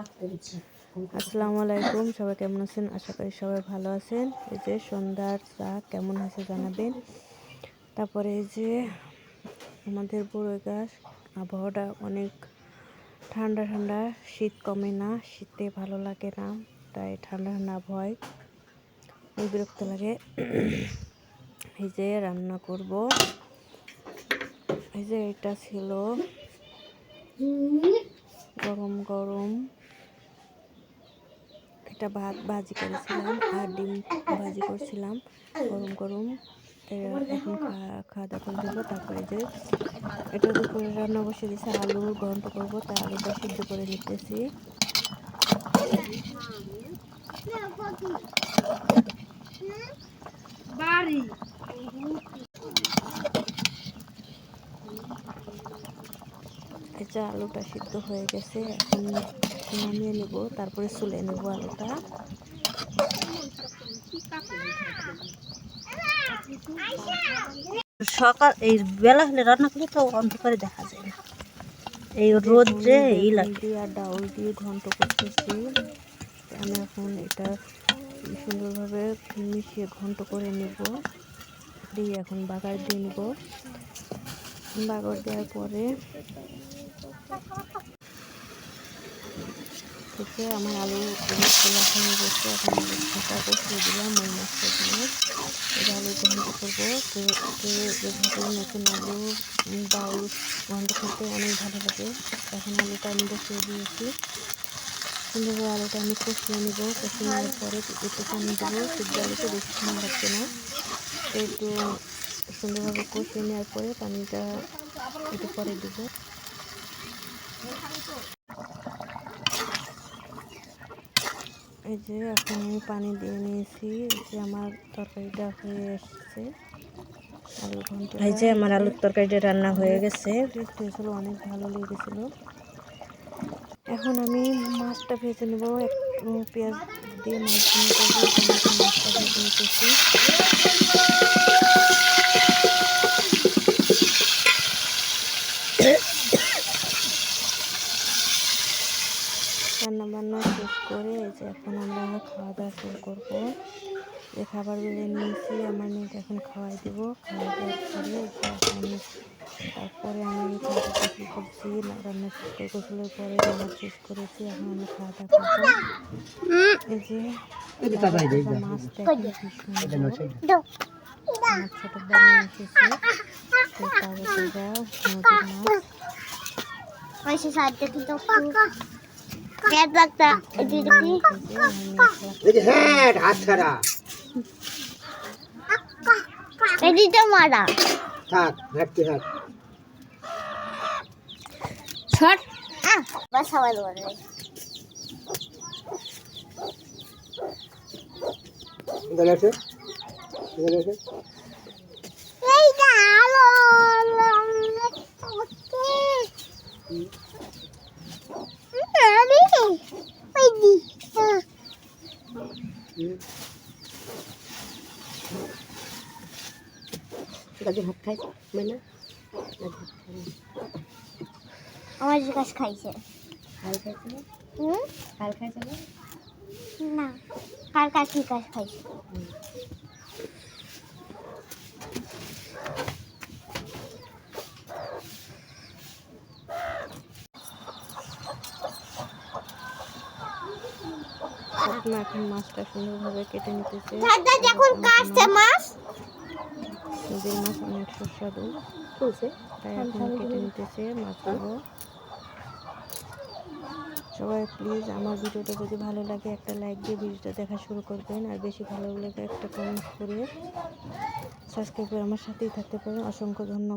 আসসালামু আলাইকুম সবাই কেমন আছেন? আশা করি সবাই ভালো আছেন। এই যে সন্ধ্যার চা কেমন হয়েছে জানাবেন। তারপরে এই যে আমাদের বড়ই গাছ, আবহাওয়াটা অনেক ঠান্ডা ঠান্ডা, শীত কমে না, শীতে ভালো লাগে না, তাই ঠান্ডা ঠান্ডা আবহাওয়ায় বিরক্ত লাগে। এই যে রান্না করব। এই যে এটা ছিল গরম গরম একটা ভাত ভাজি করেছিলাম আর ডিম ভাজি করছিলাম গরম গরম। এখন খাওয়া দাওয়া করে দেবো, তারপরে যে এটা দুপুরে রান্না বসে দিয়েছে, আলু ঘন্ট করব, তা আলুটা সিদ্ধ করে নিতেছি। যে আলুটা সিদ্ধ হয়ে গেছে। এখন নামিয়ে নেব তারপরে চুলে নেব আলুটা। সকাল এই বেলা হলে রান্না করলে তো অন্ধকারে দেখা যায় না। এই রোদ্রে এই লাগে। দিয়ে আর ডাউল দিয়ে ঘন্ট করতেছি। আমি এখন এটা সুন্দরভাবে মিশিয়ে ঘন্ট করে নেব। দিয়ে এখন বাগার দিয়ে নেব। বাগার দেওয়ার পরে থেকে আমার আলু খোলা হয়ে গেছে। এখন ঢাকা বসিয়ে দিলাম, ওই মাছটা দিয়ে। এবার আলু ঘন্ট করব। নতুন আলু ডাউল ঘন্ট করতে অনেক ভালো লাগে, এখন আলুটা আমি বসিয়ে দিয়েছি। সুন্দরভাবে আলুটা আমি কষিয়ে নিব। কষিয়ে নেওয়ার পরে একটু পানি দেবো। সিদ্ধ আলুতে বেশি সময় লাগছে না। তো একটু সুন্দরভাবে কষিয়ে নেওয়ার পরে পানিটা একটু পরে দেবো। এই যে এখন আমি পানি দিয়ে নিয়েছি যে আমার তরকারিটা হয়ে এসেছে। আলু ঘন্ট এই যে আমার আলুর তরকারিটা রান্না হয়ে গেছে। টেস্ট হয়েছিল অনেক ভালো লেগেছিল। এখন আমি মাছটা ভেজে নেব। একটু পেঁয়াজ দিয়ে মাছ মাছটা ভেজে নিতেছি। রান্না বান্না শেষ করে এই যে এখন আমরা খাওয়া দাওয়া শুরু করব। যে খাবারগুলো নিয়েছি আমার মেয়েকে এখন খাওয়াই দিব। খাওয়া দাওয়ার পরে এই আমি তারপরে আমি খাওয়া দাওয়া করছি রান্না শেষ করে গোসলের পরে রান্না শেষ করেছি এখন আমি খাওয়া দাওয়া করব। এই যে তাজা মাছ দেখেন কি সুন্দর আমার ছোট বোন নিয়ে এসেছে মাছ। হ্যাঁ হাত ছাড়া এদিকে মারা থাক ঘাটতে থাক ছট বাস সবাই বলে এখানে আছে এখানে আছে আলো গাছে ভাত খাইছে মানে আমার খাইছে। হাল খাইছে না? হুম? হাল খাইছে না? না কার কাছ কি কাছ খাইছে এখন মাছটা সুন্দরভাবে কেটে নিতেছে। দাদা যখন কাটছে মাছ নদীর মাছ অনেক সুস্বাদু। তাই এখন কেটে নিতেছে মাছগুলো সবাই প্লিজ আমার ভিডিওটা যদি ভালো লাগে একটা লাইক দিয়ে ভিডিওটা দেখা শুরু করবেন। আর বেশি ভালো লাগে একটা কমেন্ট করে সাবস্ক্রাইব করে আমার সাথেই থাকতে পারেন। অসংখ্য ধন্যবাদ।